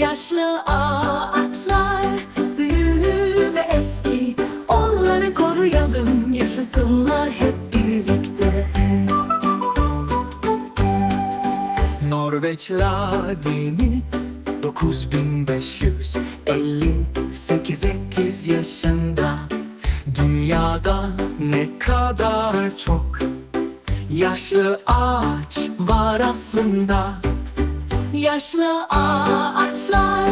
Yaşlı ağaçlar, büyülü ve eski. Onları koruyalım, yaşasınlar hep birlikte. Norveç Ladini 9558 8 yaşında. Dünyada ne kadar çok Yaşlı ağaç var aslında Yaşlı ağaçlar,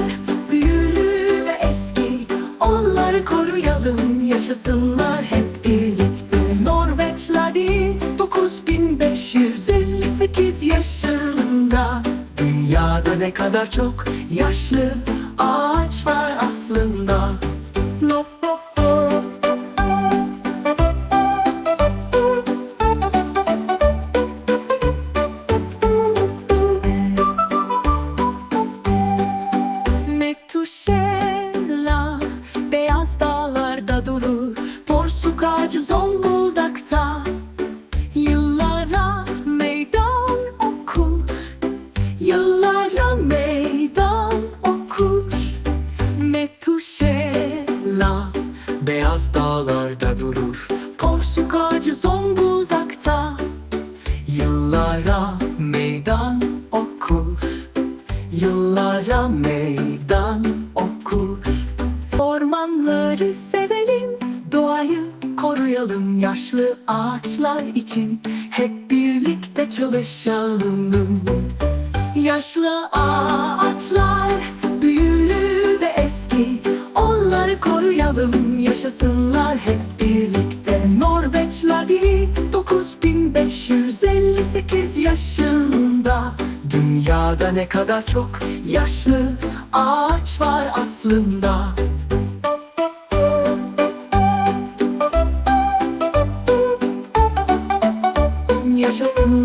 büyülü ve eski. Onları koruyalım, yaşasınlar hep birlikte. Norveçlerde 9558 yaşında Dünyada ne kadar çok Yaşlı Ağacı Zonguldak'ta Yıllara meydan okur. Yıllara meydan okur. Metuşela Beyaz dağlarda durur. Porsuk ağacı Zonguldak'ta koruyalım Yaşlı ağaçlar için Hep birlikte çalışalım. Yaşlı ağaçlar Büyülü ve eski Onları koruyalım Yaşasınlar hep birlikte. Norveçlerde 9558 yaşında. Dünyada ne kadar çok Yaşlı ağaç var aslında Yaşasın